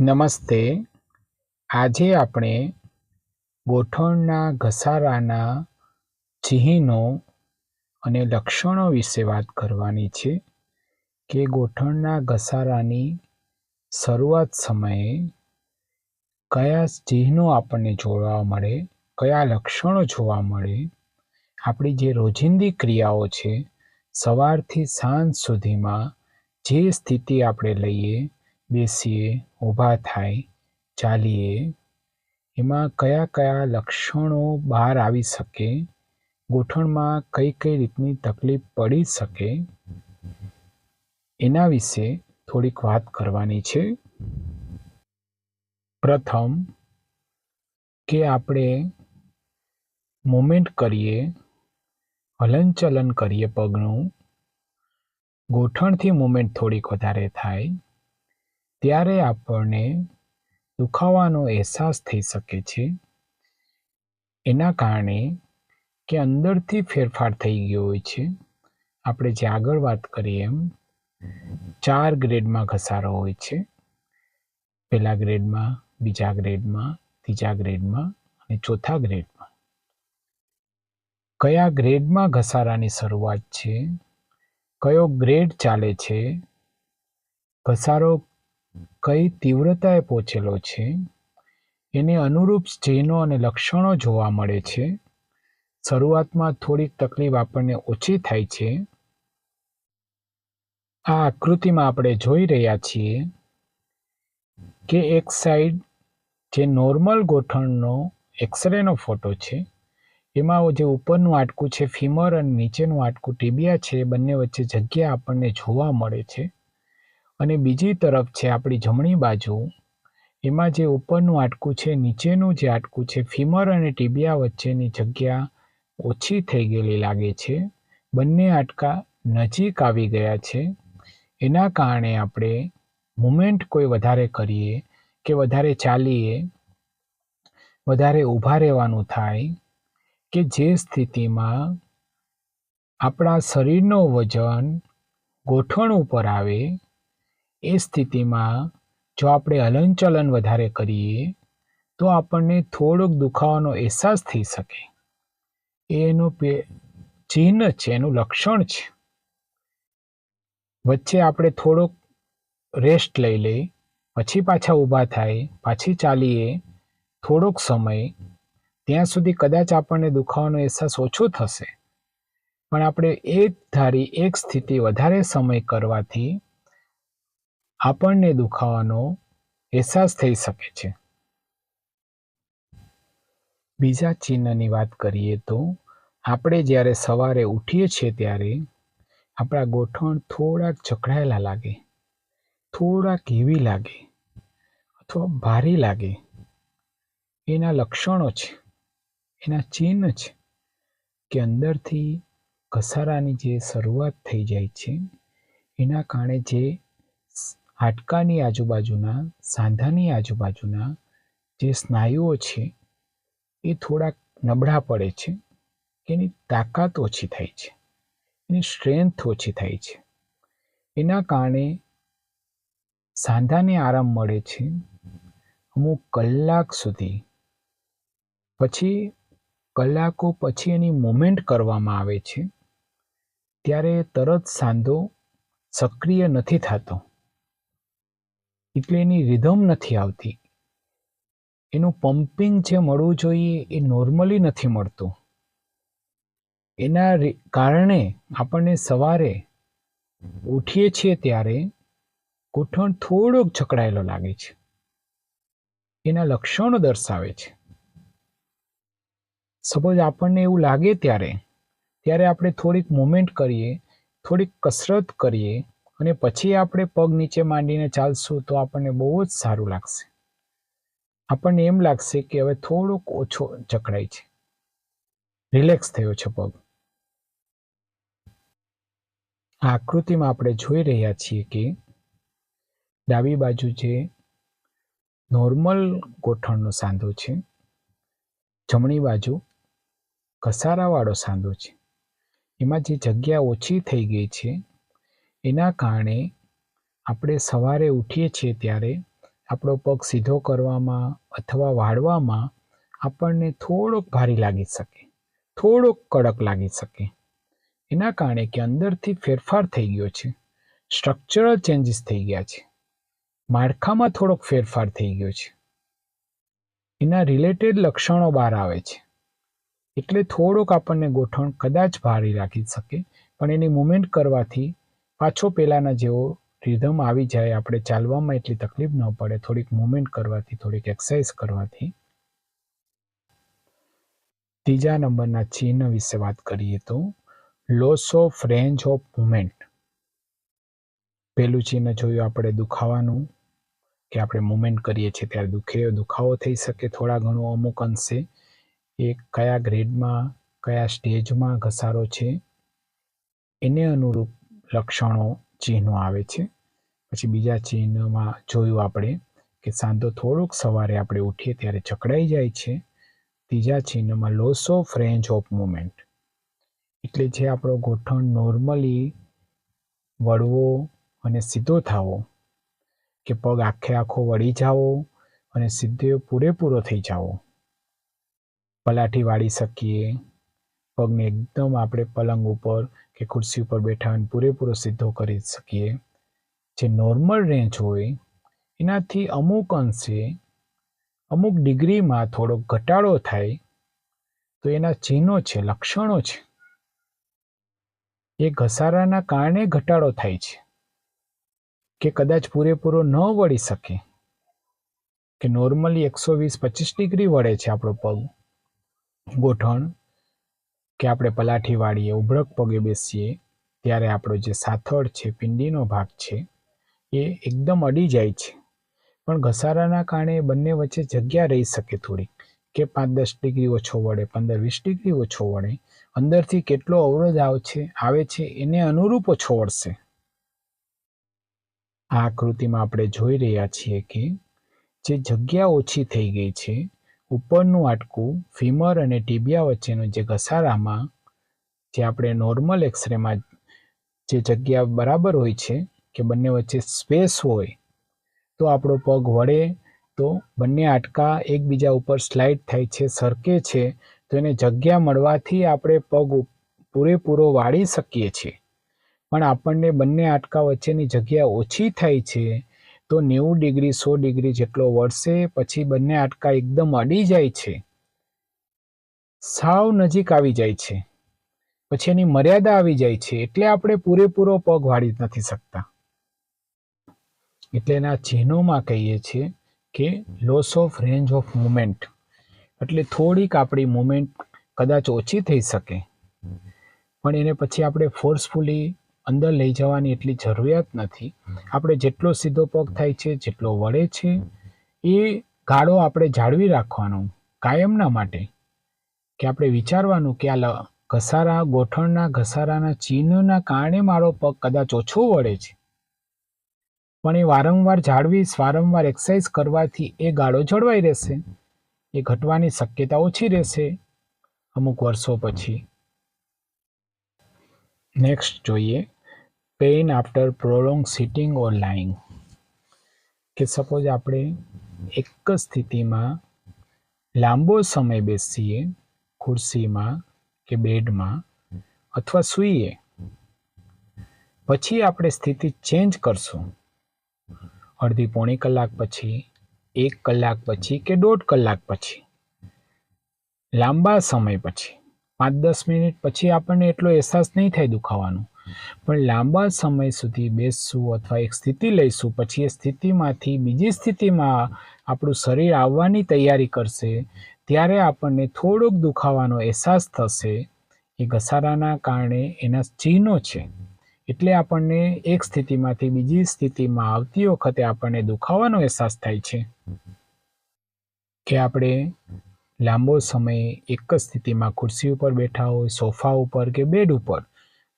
નમસ્તે. આજે આપણે ગોઠણના ઘસારાના ચિહ્નો અને લક્ષણો વિશે વાત કરવાની છે કે ગોઠણના ઘસારાની શરૂઆત સમયે કયા ચિહ્નો આપણને જોવા મળે, કયા લક્ષણો જોવા મળે, આપણી જે રોજિંદી ક્રિયાઓ છે, સવારથી સાંજ સુધીમાં જે સ્થિતિ આપણે લઈએ બેસીએ, ઊભા થાય, ચાલીએ. એમાં કયા કયા લક્ષણો બહાર આવી શકે? ગોઠણમાં કઈ કઈ રીતની તકલીફ પડી શકે? એના વિશે થોડીક વાત કરવાની છે. પ્રથમ, કે આપણે મુમેન્ટ કરીએ, હલનચલન કરીએ પગનું. ગોઠણથી મુમેન્ટ થોડીક વધારે થાય. ત્યારે આપણને દુખાવાનો અહેસાસ થઈ શકે છે. એના કારણે કે અંદરથી ફેરફાર થઈ ગયો હોય છે. આપણે જે આગળ વાત કરીએ એમ, ચાર ગ્રેડમાં ઘસારો હોય છે. પહેલા ગ્રેડમાં, બીજા ગ્રેડમાં, ત્રીજા ગ્રેડમાં અને ચોથા ગ્રેડમાં. કયા ગ્રેડમાં ઘસારાની શરૂઆત છે? કયો ગ્રેડ ચાલે છે? ઘસારો કઈ તીવ્રતાએ પહોંચેલો છે? એને અનુરૂપ ચિહ્નો અને લક્ષણો જોવા મળે છે. શરૂઆતમાં થોડીક તકલીફ આપણને ઓછી થાય છે. આ આકૃતિમાં આપણે જોઈ રહ્યા છીએ કે એક સાઈડ જે નોર્મલ ગોઠણનો એક્સરેનો ફોટો છે, એમાં જે ઉપરનું આટકું છે ફીમર અને નીચેનું આટકું ટીબિયા છે, બંને વચ્ચે જગ્યા આપણને જોવા મળે છે. અને બીજી તરફ છે આપણી જમણી બાજુ, એમાં જે ઉપરનું આટકું છે, નીચેનું જે આટકું છે, ફીમર અને ટીબિયા વચ્ચેની જગ્યા ઓછી થઈ ગયેલી લાગે છે. બંને આટકા નજીક આવી ગયા છે. એના કારણે આપણે મુમેન્ટ કોઈ વધારે કરીએ કે વધારે ચાલીએ, વધારે ઊભા રહેવાનું થાય કે જે સ્થિતિમાં આપણા શરીરનો વજન ગોઠણ ઉપર આવે એ સ્થિતિમાં જો આપણે હલનચલન વધારે કરીએ, તો આપણને થોડોક દુખાવાનો અહેસાસ થઈ શકે. એનું ચિહ્ન છે, એનું લક્ષણ છે. વચ્ચે આપણે થોડોક રેસ્ટ લઈ લઈ પછી પાછા ઊભા થાય, પાછી ચાલીએ, થોડોક સમય, ત્યાં સુધી કદાચ આપણને દુખાવાનો અહેસાસ ઓછો થશે. પણ આપણે એક ધારી, એક સ્થિતિ વધારે સમય કરવાથી આપણને દુખાવાનો અહેસાસ થઈ શકે છે. બીજા ચિહ્નની વાત કરીએ તો, આપણે જ્યારે સવારે ઉઠીએ છીએ ત્યારે આપણા ગોઠણ થોડાક જકડાયેલા લાગે, થોડાક હેવી લાગે અથવા ભારી લાગે. એના લક્ષણો છે, એના ચિહ્ન છે કે અંદરથી ઘસારાની જે શરૂઆત થઈ જાય છે, એના કારણે જે હાડકાની આજુબાજુના, સાંધાની આજુબાજુના જે સ્નાયુઓ છે, એ થોડાક નબળા પડે છે એની તાકાત ઓછી થાય છે, એની સ્ટ્રેન્થ ઓછી થાય છે. એના કારણે સાંધાને આરામ મળે છે, અમુક કલાક સુધી. પછી કલાકો પછી એની મુમેન્ટ કરવામાં આવે છે, ત્યારે તરત સાંધો સક્રિય નથી થતો. એટલે એની રિધમ નથી આવતી. એનું પમ્પિંગ જે મળવું જોઈએ એ નોર્મલી નથી મળતું. એના કારણે આપણને સવારે ઉઠીએ છીએ ત્યારે ઘૂંટણ થોડોક જકડાયેલો લાગે છે. એના લક્ષણો દર્શાવે છે. સપોઝ આપણને એવું લાગે ત્યારે ત્યારે આપણે થોડીક મુમેન્ટ કરીએ, થોડીક કસરત કરીએ અને પછી આપણે પગ નીચે માંડીને ચાલશું તો આપણને બહુ જ સારું લાગશે. આપણને એમ લાગશે કે હવે થોડોક ઓછો જકડાય છે. રિલેક્સ થયો છે પગ. આ આકૃતિમાં આપણે જોઈ રહ્યા છીએ કે ડાબી બાજુ જે નોર્મલ ગોઠણનો સાંધો છે, જમણી બાજુ ઘસારાવાળો સાંધો છે. એમાં જે જગ્યા ઓછી થઈ ગઈ છે એના કારણે આપણે સવારે ઉઠીએ છીએ ત્યારે આપણો પગ સીધો કરવામાં અથવા વાળવામાં આપણને થોડોક ભારી લાગી શકે, થોડોક કડક લાગી શકે. એના કારણે કે અંદરથી ફેરફાર થઈ ગયો છે સ્ટ્રક્ચરલ ચેન્જીસ થઈ ગયા છે, માળખામાં થોડોક ફેરફાર થઈ ગયો છે. એના રિલેટેડ લક્ષણો બહાર આવે છે, એટલે થોડોક આપણને ગોઠવણ કદાચ ભારી રાખી શકે, પણ એની મુવમેન્ટ કરવાથી પાછો પહેલાંના જેવો રિધમ આવી જાય, આપણે ચાલવામાં એટલી તકલીફ ન પડે. થોડીક મુમેન્ટ કરવાથી, થોડીક એક્સરસાઇઝ કરવાથી. ત્રીજા નંબરના ચિહ્ન વિશે વાત કરીએ તો loss of range of movement પહેલું ચિહ્ન જોયું આપણે દુખાવાનું, કે આપણે મુમેન્ટ કરીએ છીએ ત્યારે દુખે, દુખાવો થઈ શકે થોડા ઘણો અમુક અંશે. એ કયા ગ્રેડમાં કયા સ્ટેજમાં ઘસારો છે. એને અનુરૂપ લક્ષણો ચિહ્નો આવે છે. પછી બીજા ચિહ્નમાં જોયું આપણે કે સાંધો થોડોક સવારે આપણે ઉઠીએ ત્યારે ચકડાઈ જાય છે. ત્રીજા ચિહ્નમાં loss of range of movement એટલે જે આપણો ગોઠણ નોર્મલી વળવો અને સીધો થવો. કે પગ આખે આખો વળી જાવો અને સીધો પૂરેપૂરો થઈ જાવો. પલાઠી વાળી શકીએ. પગને એકદમ આપણે પલંગ ઉપર કે ખુરશી ઉપર બેઠા અને પૂરેપૂરો સીધો કરી શકીએ. જે નોર્મલ રેન્જ હોય, એનાથી અમુક અંશે, અમુક ડિગ્રીમાં થોડોક ઘટાડો થાય, તો એના ચિહ્નો છે, લક્ષણો છે. એ ઘસારાના કારણે ઘટાડો થાય છે. કે કદાચ પૂરેપૂરો ન વળી શકે. કે નોર્મલી એકસો વીસ પચીસ ડિગ્રી વળે છે આપણો પગ. ગોઠણ કે આપણે પલાઠી વાળીએ ઉભરક પગે બેસીએ, ત્યારે આપણો જે સાથળ છે, પિંડીનો ભાગ છે, એ એકદમ અડી જાય છે. પણ ઘસારાના કારણે બંને વચ્ચે જગ્યા રહી શકે થોડીક, કે પાંચ દસ ડિગ્રી ઓછો વળે પંદર વીસ ડિગ્રી ઓછો વળે, અંદરથી કેટલો અવરોધ આવે છે આવે છે, એને અનુરૂપ ઓછો વળશે. આ આકૃતિમાં આપણે જોઈ રહ્યા છીએ કે જે જગ્યા ઓછી થઈ ગઈ છે ઉપરનું આટકું, ફીમર અને ટીબિયા વચ્ચેનું જે ઘસારામાં, જે આપણે નોર્મલ એક્સરેમાં જે જગ્યા બરાબર હોય છે, કે બંને વચ્ચે સ્પેસ હોય, તો આપણો પગ વળે, તો બંને આટકા એકબીજા ઉપર સ્લાઇડ થાય છે, સરકે છે, તો એને જગ્યા મળવાથી આપણે પગ પૂરેપૂરો વાળી શકીએ છીએ. પણ આપણને બંને આટકા વચ્ચેની જગ્યા ઓછી થાય છે તો નેવું ડિગ્રી, સો ડિગ્રી જેટલો વળશે, પછી બંને આટકા એકદમ અડી જાય છે. સાવ નજીક આવી જાય છે. પછી એની મર્યાદા આવી જાય છે. એટલે આપણે પૂરેપૂરો પગ વાળી નથી શકતા. એટલે એના ચિહ્નોમાં કહીએ છીએ કે loss of range of movement એટલે થોડીક આપણી મુમેન્ટ કદાચ ઓછી થઈ શકે. પણ એને પછી આપણે ફોર્સફુલી અંદર લઈ જવાની એટલી જરૂરિયાત નથી. આપણે જેટલો સીધો પગ થાય છે, જેટલો વળે છે, એ ગાળો આપણે જાળવી રાખવાનો કાયમના માટે. કે આપણે વિચારવાનું કે આ ઘસારા, ગોઠણના, ઘસારાના ચિહ્નના કારણે મારો પગ કદાચ ઓછો વળે છે. પણ એ વારંવાર જાળવી, વારંવાર એક્સરસાઇઝ કરવાથી એ ગાળો જળવાઈ રહેશે. એ ઘટવાની શક્યતા ઓછી રહેશે. અમુક વર્ષો પછી. નેક્સ્ટ જોઈએ. Pain after prolong sitting or lying કે સપોઝ આપણે એક જ સ્થિતિમાં લાંબો સમય બેસીએ, ખુરશીમાં કે બેડમાં અથવા સૂઈએ. પછી આપણે સ્થિતિ ચેન્જ કરશું. અડધી પોણી કલાક પછી, એક કલાક પછી કે દોઢ કલાક પછી. લાંબા સમય પછી, પાંચ દસ મિનિટ પછી આપણને એટલો અહેસાસ નહીં થાય દુખાવાનો. પણ લાંબા સમય સુધી બેસશું અથવા એક સ્થિતિ લઈશું, પછી એ સ્થિતિમાંથી બીજી સ્થિતિમાં આપણું શરીર આવવાની તૈયારી કરશે, ત્યારે આપણને થોડોક દુખાવાનો અહેસાસ થશે. એ ઘસારાના કારણે એના ચિહ્નો છે. એટલે આપણને એક સ્થિતિમાંથી બીજી સ્થિતિમાં આવતી વખતે આપણને દુખાવાનો અહેસાસ થાય છે. કે આપણે લાંબો સમય એક જ સ્થિતિમાં ખુરશી ઉપર બેઠા હોય, સોફા ઉપર કે બેડ ઉપર,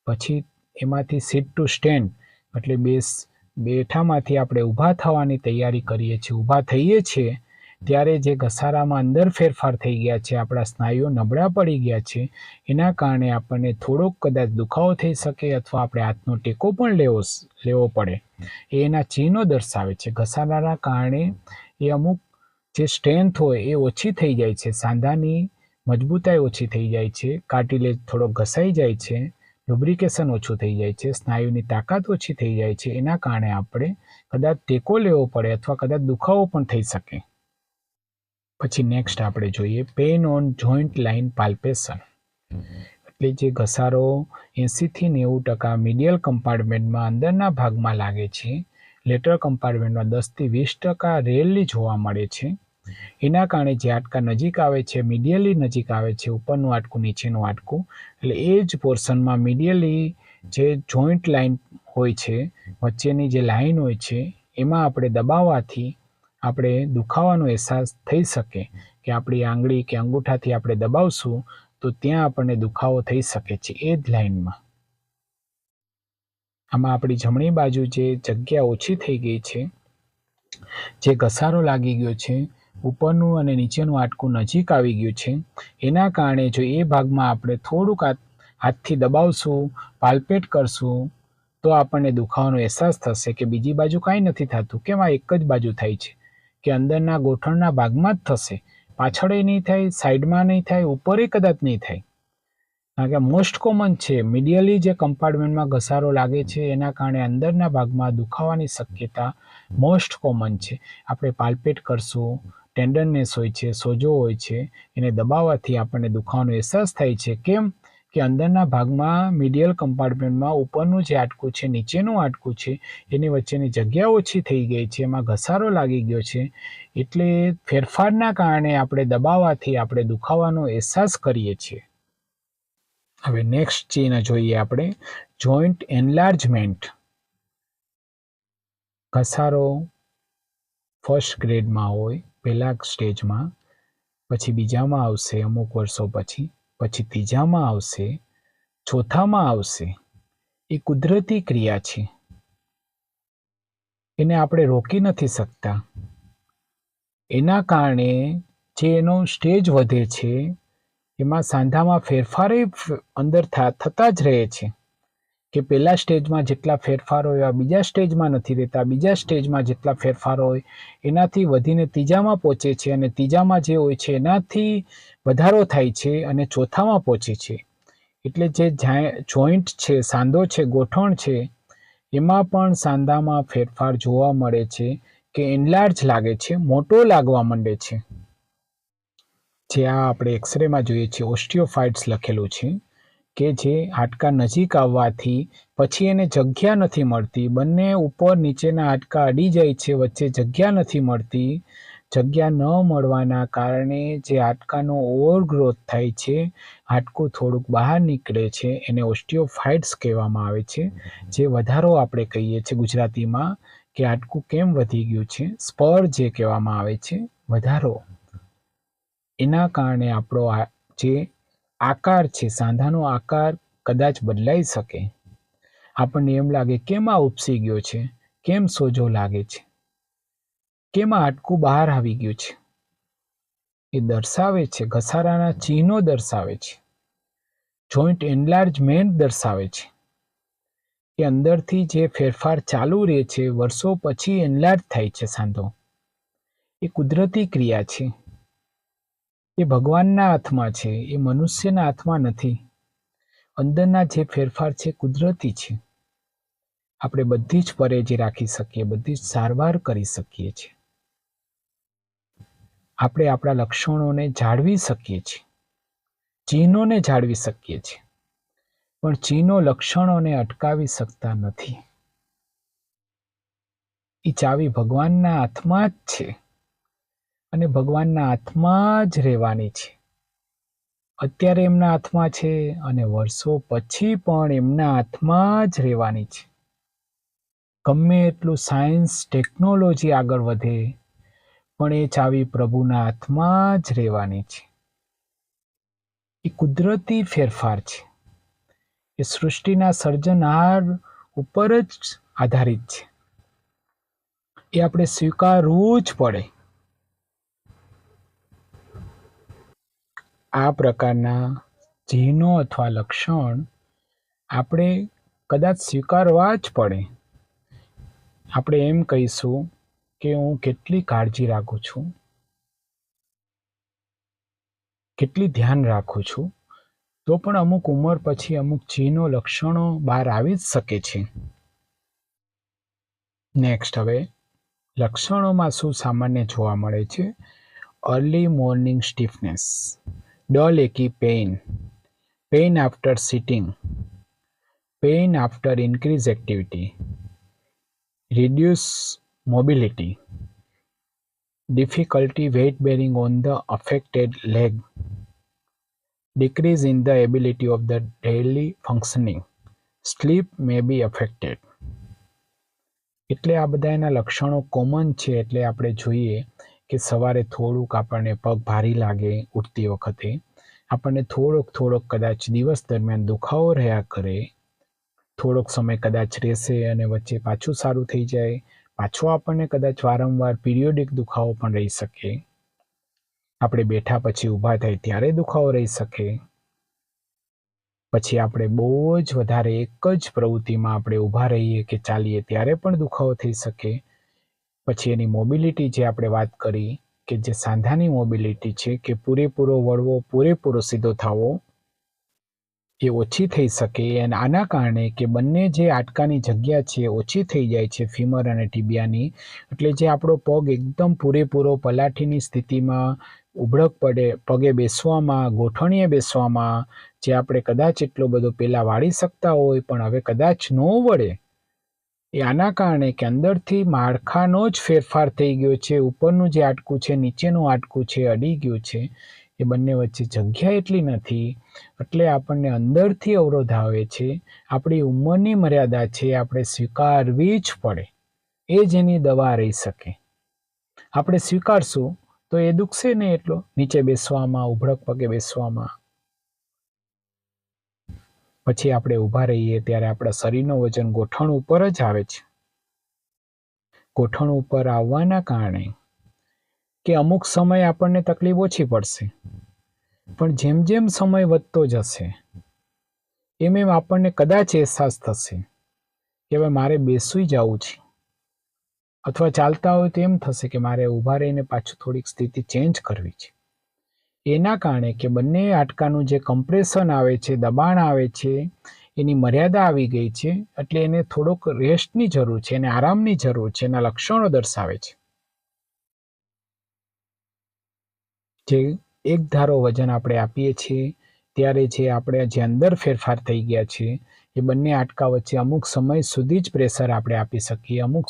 પછી એમાંથી સીટ ટુ સ્ટેન્ડ એટલે બેસ બેઠામાંથી આપણે ઊભા થવાની તૈયારી કરીએ છીએ, ઊભા થઈએ છીએ, ત્યારે જે ઘસારામાં અંદર ફેરફાર થઈ ગયા છે, આપણા સ્નાયુઓ નબળા પડી ગયા છે, એના કારણે આપણને થોડોક કદાચ દુખાવો થઈ શકે અથવા આપણે હાથનો ટેકો પણ લેવો લેવો પડે. એ એના ચિહ્નો દર્શાવે છે. ઘસારાના કારણે એ અમુક જે સ્ટ્રેન્થ હોય એ ઓછી થઈ જાય છે. સાંધાની મજબૂતાઈ ઓછી થઈ જાય છે. કાર્ટિલેજ થોડો ઘસાઈ જાય છે. લુબ્રિકેશન ઓછું થઈ જાય છે, સ્નાયુની તાકાત ઓછી થઈ જાય છે, એના કારણે આપણે કદાચ ટેકો લેવો પડે અથવા કદાચ દુખાવો પણ થઈ શકે. પછી નેક્સ્ટ આપણે જોઈએ pain on joint line palpation એટલે જે ઘસારો એંસીથી નેવું ટકા મીડિયલ કમ્પાર્ટમેન્ટમાં અંદરના ભાગમાં લાગે છે લેટર કમ્પાર્ટમેન્ટમાં દસથી વીસ ટકા રેરલી જોવા મળે છે. એના કારણે જે હાડકા નજીક આવે છે મીડિયલી નજીક આવે છે, ઉપરનું હાડકું, નીચેનું હાડકું, એટલે એ જ પોર્શનમાં મીડિયલી જે જોઈન્ટ લાઇન હોય છે, વચ્ચેની જે લાઇન હોય છે, એમાં આપણે દબાવવાથી આપણે દુખાવાનો અહેસાસ થઈ શકે કે આપણી આંગળી કે અંગૂઠાથી આપણે દબાવશું, તો ત્યાં આપણને દુખાવો થઈ શકે છે, એ જ લાઇનમાં. આમાં આપણી જમણી બાજુ જે જગ્યા ઓછી થઈ ગઈ છે, જે ઘસારો લાગી ગયો છે ઉપરનું અને નીચેનું હાડકું નજીક આવી ગયું છે. એના કારણે જો એ ભાગમાં આપણે થોડુંક હાથથી દબાવશું પાલપેટ કરશું, તો આપણને દુખાવાનો અહેસાસ થશે કે બીજી બાજુ કાંઈ નથી થતું. કેમ? આ એક જ બાજુ થાય છે. કે અંદરના ગોઠણના ભાગમાં જ થશે. પાછળ નહીં થાય, સાઈડમાં નહીં થાય, ઉપરે કદાચ નહીં થાય. કારણ કે મોસ્ટ કોમન છે. મીડિયલી જે કમ્પાર્ટમેન્ટમાં ઘસારો લાગે છે, એના કારણે અંદરના ભાગમાં દુખાવાની શક્યતા મોસ્ટ કોમન છે. આપણે પાલપેટ કરશું ટેન્ડરનેસ હોય છે, સોજો હોય છે, એને દબાવવાથી આપણને દુખાવાનો અહેસાસ થાય છે. કેમ? કે અંદરના ભાગમાં મીડિયલ કમ્પાર્ટમેન્ટમાં ઉપરનું જે આટકું છે, નીચેનું આટકું છે, એની વચ્ચેની જગ્યા ઓછી થઈ ગઈ છે, એમાં ઘસારો લાગી ગયો છે. એટલે ફેરફારના કારણે આપણે દબાવવાથી આપણે દુખાવાનો અહેસાસ કરીએ છીએ. હવે નેક્સ્ટ ચિહ્ન જોઈએ આપણે. જોઈન્ટ એનલાર્જમેન્ટ ઘસારો ફર્સ્ટ ગ્રેડમાં હોય પહેલા સ્ટેજમાં, પછી બીજામાં આવશે, અમુક વર્ષો પછી પછી ત્રીજામાં આવશે, ચોથામાં આવશે. એ કુદરતી ક્રિયા છે. એને આપણે રોકી નથી શકતા. એના કારણે જે એનો સ્ટેજ વધે છે, એમાં સાંધામાં ફેરફારે અંદર થતા જ રહે છે. કે પહેલા સ્ટેજમાં જેટલા ફેરફારો હોય બીજા સ્ટેજમાં નથી રહેતા. બીજા સ્ટેજમાં જેટલા ફેરફારો હોય, એનાથી વધીને ત્રીજામાં પહોંચે છે અને ત્રીજામાં જે હોય છે, એનાથી વધારો થાય છે અને ચોથામાં પહોંચે છે. એટલે જે જોઈન્ટ છે, સાંધો છે ગોઠણ છે, એમાં પણ સાંધામાં ફેરફાર જોવા મળે છે કે એનલાર્જ લાગે છે, મોટો લાગવા માંડે છે. જે આ આપણે એક્સરેમાં જોઈએ છીએ ઓસ્ટિયોફાઇટ્સ લખેલું છે. કે જે હાડકા નજીક આવવાથી પછી એને જગ્યા નથી મળતી. બંને ઉપર નીચેના હાડકા અડી જાય છે, વચ્ચે જગ્યા નથી મળતી. જગ્યા ન મળવાના કારણે જે હાડકાનો ઓવરગ્રોથ થાય છે, હાડકું થોડુંક બહાર નીકળે છે, એને ઓસ્ટિયોફાઇટ્સ કહેવામાં આવે છે, જે વધારો આપણે કહીએ છીએ ગુજરાતીમાં કે હાડકું કેમ વધી ગયું છે, સ્પર જે કહેવામાં આવે છે, વધારો. એના કારણે આપણો જે આકાર છે, સાંધાનો આકાર કદાચ બદલાઈ શકે. આપણને એમ લાગે, કેમ આ ઉપસી ગયો છે? કેમ સોજો લાગે છે? કેમ આ હાડકું બહાર આવી ગયું છે? એ દર્શાવે છે, ઘસારાના ચિહ્નો દર્શાવે છે. જોઈન્ટ એન્લાર્જમેન્ટ દર્શાવે છે કે અંદરથી જે ફેરફાર ચાલુ રહે છે, વર્ષો પછી એન્લાર્જ થાય છે સાંધો. એ કુદરતી ક્રિયા છે. એ ભગવાનના હાથમાં છે, એ મનુષ્યના હાથમાં નથી. અંદરના જે ફેરફાર છે, કુદરતી છે. આપણે બધી જ પરેજી રાખી શકીએ, બધી જ સારવાર કરી શકીએ છીએ. આપણે આપણા લક્ષણોને જાળવી શકીએ છીએ. ચિહ્નોને જાળવી શકીએ છીએ. પણ ચિહ્નો લક્ષણોને અટકાવી શકતા નથી. એ ચાવી ભગવાનના હાથમાં જ છે. અને ભગવાનના હાથમાં જ રહેવાની છે. અત્યારે એમના હાથમાં છે અને વર્ષો પછી પણ એમના હાથમાં જ રહેવાની છે. ગમે એટલું સાયન્સ, ટેકનોલોજી આગળ વધે, પણ એ ચાવી પ્રભુના હાથમાં જ રહેવાની છે. એ કુદરતી ફેરફાર છે. એ સૃષ્ટિના સર્જનહાર ઉપર જ આધારિત છે. એ આપણે સ્વીકારવું જ પડે. આ પ્રકારના ચિહ્નો અથવા લક્ષણ આપણે કદાચ સ્વીકારવા જ પડે. આપણે એમ કહીશું કે હું કેટલી કાળજી રાખું છું. કેટલી ધ્યાન રાખું છું. તો પણ અમુક ઉંમર પછી અમુક ચિહ્નો લક્ષણો બહાર આવી જ શકે છે. નેક્સ્ટ હવે, લક્ષણોમાં શું સામાન્ય જોવા મળે છે? Early morning stiffness dull achy pain pain after sitting pain after increase activity reduce mobility, difficulty weight bearing on the affected leg, decrease in the ability of the daily functioning, sleep may be affected. એટલે આ બધા એના લક્ષણો common છે એટલે આપણે જોઈએ કે સવારે થોડુંક આપણને પગ ભારી લાગે ઉઠતી વખતે, આપણને થોડોક થોડોક કદાચ દિવસ દરમિયાન દુખાવો રહ્યા કરે, થોડોક સમય કદાચ રહેશે અને વચ્ચે પાછું સારું થઈ જાય, પાછો આપણને કદાચ વારંવાર પીરિયોડિક દુખાવો પણ રહી શકે. આપણે બેઠા પછી ઊભા થાય ત્યારે દુખાવો રહી શકે. પછી આપણે બહુ જ વધારે એક જ પ્રવૃત્તિમાં આપણે ઊભા રહીએ કે ચાલીએ ત્યારે પણ દુખાવો થઈ શકે. પછી એની મોબિલિટી જે આપણે વાત કરી કે જે સાંધાની મોબિલિટી છે કે પૂરેપૂરો વળવો, પૂરેપૂરો સીધો થવો, એ ઓછી થઈ શકે અને આના કારણે કે બંને જે આટકાની જગ્યા છે ઓછી થઈ જાય છે ફીમર અને ટીબિયાની. એટલે જે આપણો પગ એકદમ પૂરેપૂરો પલાઠીની સ્થિતિમાં ઉભળક પડે, પગે બેસવામાં, ગોઠણીએ બેસવામાં, જે આપણે કદાચ એટલો બધો પહેલાં વાળી શકતા હોય પણ હવે કદાચ ન વળે એ આના કારણે કે અંદરથી માળખાનો જ ફેરફાર થઈ ગયો છે, ઉપરનું જે આટકું છે, નીચેનું આટકું છે, અડી ગયું છે, એ બંને વચ્ચે જગ્યા એટલી નથી. એટલે આપણને અંદરથી અવરોધ આવે છે. આપણી ઉંમરની મર્યાદા છે, આપણે સ્વીકારવી જ પડે. એ જ એની દવા રહી શકે. આપણે સ્વીકારશું તો એ દુખશે ને એટલો? નીચે બેસવામાં, ઉભળક પગે બેસવામાં. પછી આપણે ઊભા રહીએ ત્યારે આપણા શરીરનું વજન ગોઠણ ઉપર જ આવે છે. ગોઠણ ઉપર આવવાના કારણે કે અમુક સમય આપણને તકલીફ ઓછી પડશે. પણ જેમ જેમ સમય વધતો જશે, એમ એમ આપણને કદાચ અહેસાસ થશે કે હવે મારે બેસી જવું છે. અથવા ચાલતા હોય તો એમ થશે કે મારે ઊભા રહીને પાછું થોડીક સ્થિતિ ચેન્જ કરવી છે. એના કારણે કે બંને હાડકાનું જે કમ્પ્રેશન આવે છે, દબાણ આવે છે, એની મર્યાદા આવી ગઈ છે, એટલે એને થોડોક રેસ્ટની જરૂર છે, એને આરામની જરૂર છે, એના લક્ષણો દર્શાવે છે. જે એક ધારો વજન આપણે આપીએ છીએ, ત્યારે જે આપણે જે અંદર ફેરફાર થઈ ગયા છે એ બંને આટકા વચ્ચે અમુક સમય સુધી જ પ્રેશર આપણે આપી શકીએ, અમુક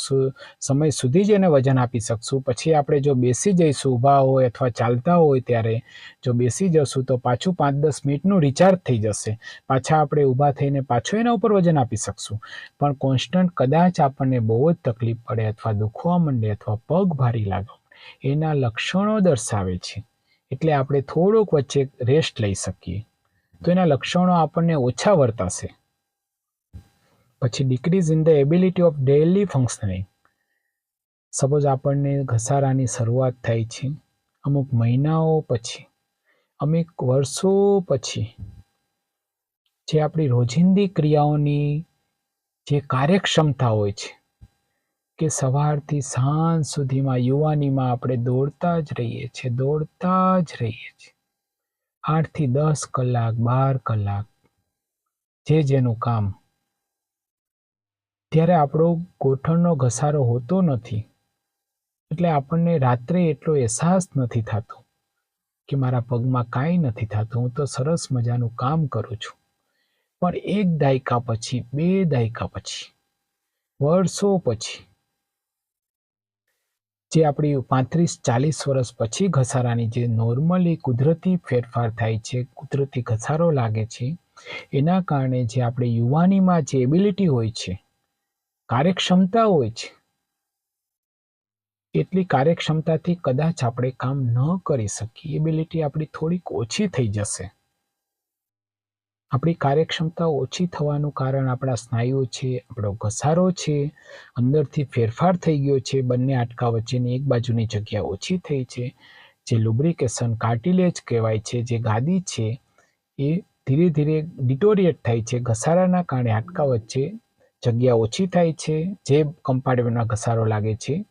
સમય સુધી જ એને વજન આપી શકશું. પછી આપણે જો બેસી જઈશું, ઊભા હોય અથવા ચાલતા હોય ત્યારે, જો બેસી જશું તો પાછું પાંચ દસ મિનિટનું રિચાર્જ થઈ જશે. પાછા આપણે ઊભા થઈને પાછું એના ઉપર વજન આપી શકશું. પણ કોન્સ્ટન્ટ કદાચ આપણને બહુ જ તકલીફ પડે અથવા દુખવા માંડે અથવા પગ ભારી લાગે. એના લક્ષણો દર્શાવે છે. એટલે આપણે થોડુંક વચ્ચે રેસ્ટ લઈ શકીએ. તો એના લક્ષણો આપણને ઓછા વર્તાશે. પછી decrease in the ability of daily functioning suppose આપણને ઘસારાની શરૂઆત થાય છે, અમુક મહિનાઓ પછી, અમુક વર્ષો પછી, જે આપણી રોજિંદી ક્રિયાઓની જે કાર્યક્ષમતા હોય છે, કે સવારથી સાંજ સુધીમાં યુવાનીમાં આપણે દોડતા જ રહીએ છીએ, દોડતા જ રહીએ છીએ. આઠથી દસ કલાક, બાર કલાક, જે જેનું કામ ત્યારે આપણો ગોઠણનો ઘસારો હોતો નથી. એટલે આપણને રાત્રે એટલો અહેસાસ નથી થતો કે મારા પગમાં કાંઈ નથી થતું. હું તો સરસ મજાનું કામ કરું છું. પણ એક દાયકા પછી, બે દાયકા પછી, વર્ષો પછી, જે આપણી પાંત્રીસ ચાલીસ વર્ષ પછી ઘસારાની જે નોર્મલી કુદરતી ફેરફાર થાય છે, કુદરતી ઘસારો લાગે છે, એના કારણે જે આપણે યુવાનીમાં જે એબિલિટી હોય છે કાર્યક્ષમતા હોય છે. એટલી કાર્યક્ષમતાથી કદાચ આપણે કામ ન કરી શકીએ. એબિલિટી આપણી થોડીક ઓછી થઈ જશે. આપણી કાર્યક્ષમતા ઓછી થવાનું કારણ આપણા સ્નાયુઓ છે, આપણો ઘસારો છે, અંદરથી ફેરફાર થઈ ગયો છે, બંને આટકા વચ્ચેની એક બાજુની જગ્યા ઓછી થઈ છે. જે લુબ્રિકેશન કાર્ટિલેજ કહેવાય છે, જે ગાદી છે, એ ધીરે ધીરે ડિટોરિએટ થાય છે. ઘસારાના કારણે આટકા વચ્ચે જગ્યા ઓછી થાય છે, જે કમ્પાર્ટમેન્ટમાં ઘસારો લાગે છે.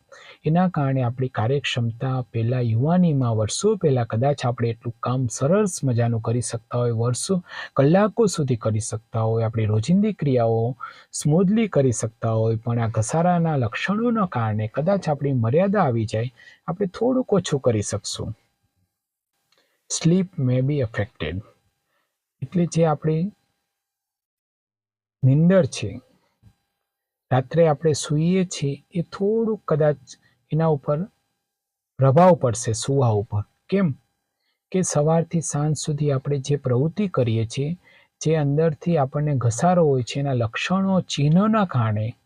એના કારણે આપણી કાર્યક્ષમતા પહેલાં યુવાનીમાં વર્ષો પહેલાં કદાચ આપણે એટલું કામ સરસ મજાનું કરી શકતા હોય, વર્ષો, કલાકો સુધી કરી શકતા હોય, આપણી રોજિંદી ક્રિયાઓ સ્મૂધલી કરી શકતા હોય, પણ આ ઘસારાના લક્ષણોના કારણે કદાચ આપણી મર્યાદા આવી જાય, આપણે થોડુંક ઓછું કરી શકશું. સ્લીપ મે બી અફેક્ટેડ એટલે જે આપણી નિંદર છે રાત્રે આપણે સૂઈએ છીએ, એ થોડુંક કદાચ એના ઉપર પ્રભાવ પડશે સૂવા ઉપર. કેમ? કે સવારથી સાંજ સુધી આપણે જે પ્રવૃત્તિ કરીએ છીએ, જે અંદરથી આપણને ઘસારો હોય છે, એના લક્ષણો, ચિહ્નોના કારણે.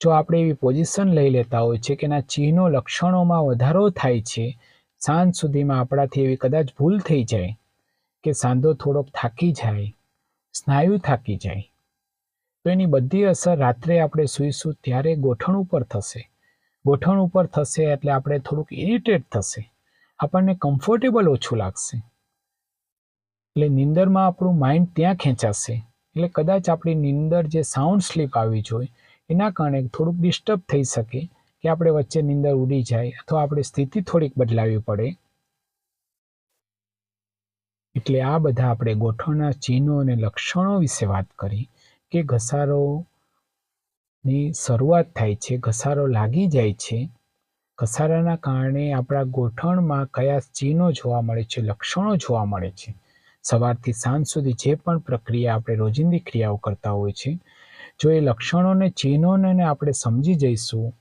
જો આપણે એવી પોઝિશન લઈ લેતા હોય છે કે એના ચિહ્નો લક્ષણોમાં વધારો થાય છે, સાંજ સુધીમાં આપણાથી એવી કદાચ ભૂલ થઈ જાય, કે સાંધો થોડોક થાકી જાય, સ્નાયુ થાકી જાય. તો એની બધી અસર રાત્રે આપણે સૂઈશું ત્યારે ગોઠણ ઉપર થશે. ગોઠણ ઉપર થશે એટલે આપણે થોડુંક ઇરિટેટ થશે. આપણને કમ્ફર્ટેબલ ઓછું લાગશે. એટલે નિંદરમાં આપણું માઇન્ડ ત્યાં ખેંચાશે. એટલે કદાચ આપણી નિંદર જે સાઉન્ડ સ્લીપ આવી જોઈએ એના કારણે થોડુંક ડિસ્ટર્બ થઈ શકે કે આપણે વચ્ચે નિંદર ઉડી જાય અથવા આપણે સ્થિતિ થોડીક બદલાવી પડે. એટલે આ બધા આપણે ગોઠણના ચિહ્નો અને લક્ષણો વિશે વાત કરી. કે ઘસારોની શરૂઆત થાય છે, ઘસારો લાગી જાય છે. ઘસારાના કારણે આપણા ગોઠણમાં કયા ચિહ્નો જોવા મળે છે, લક્ષણો જોવા મળે છે. સવારથી સાંજ સુધી જે પણ પ્રક્રિયા આપણે રોજિંદી ક્રિયાઓ કરતા હોય છે, જો એ લક્ષણોને, ચિહ્નોને આપણે સમજી જઈશું,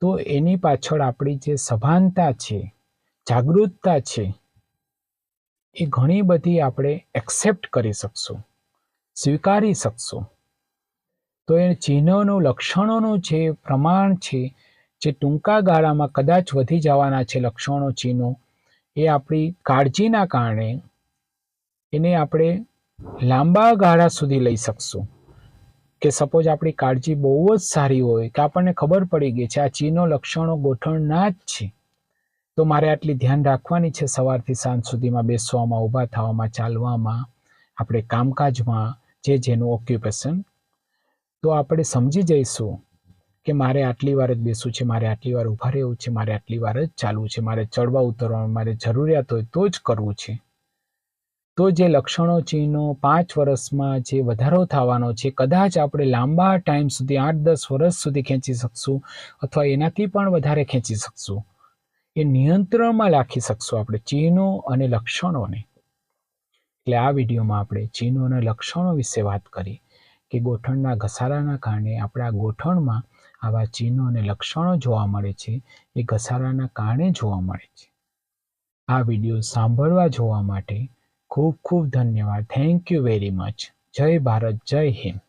તો એની પાછળ આપણી જે સભાનતા છે, જાગૃતતા છે, એ ઘણી બધી આપણે એક્સેપ્ટ કરી શકશું. સ્વીકારી શકશો. તો એ ચિહ્નોનું, લક્ષણોનું જે પ્રમાણ છે, જે ટૂંકા ગાળામાં કદાચ વધી જવાના છે લક્ષણો, ચિહ્નો, એ આપણી કાળજીના કારણે એને આપણે લાંબા ગાળા સુધી લઈ શકશું. કે સપોઝ આપણી કાળજી બહુ જ સારી હોય, કે આપણને ખબર પડી ગઈ છે આ ચિહ્નો, લક્ષણો ગોઠણના જ છે. તો મારે આટલી ધ્યાન રાખવાની છે સવારથી સાંજ સુધીમાં બેસવામાં, ઊભા થવામાં, ચાલવામાં, આપણે કામકાજમાં જે જેનું ઓક્યુપેશન તો આપણે સમજી જઈશું કે મારે આટલી વાર જ બેસવું છે, મારે આટલી વાર ઊભા રહેવું છે, મારે આટલી વાર જ ચાલવું છે, મારે ચડવા ઉતરવાનું મારે જરૂરિયાત હોય તો જ કરવું છે. તો જે લક્ષણો ચિહ્નો પાંચ વર્ષમાં જે વધારો થવાનો છે, કદાચ આપણે લાંબા ટાઈમ સુધી આઠ દસ વર્ષ સુધી ખેંચી શકશું અથવા એનાથી પણ વધારે ખેંચી શકશું. એ નિયંત્રણમાં રાખી શકશું આપણે ચિહ્નો અને લક્ષણોને. એટલે આ વિડીયોમાં આપણે ચિહ્નો અને લક્ષણો વિશે વાત કરી કે ગોઠણના ઘસારાના કારણે આપણા ગોઠણમાં આવા ચિહ્નો અને લક્ષણો જોવા મળે છે એ ઘસારાના કારણે જોવા મળે છે. આ વીડિયો સાંભળવા જોવા માટે ખૂબ ખૂબ ધન્યવાદ. થેન્ક યુ વેરી મચ જય ભારત, જય હિન્દ.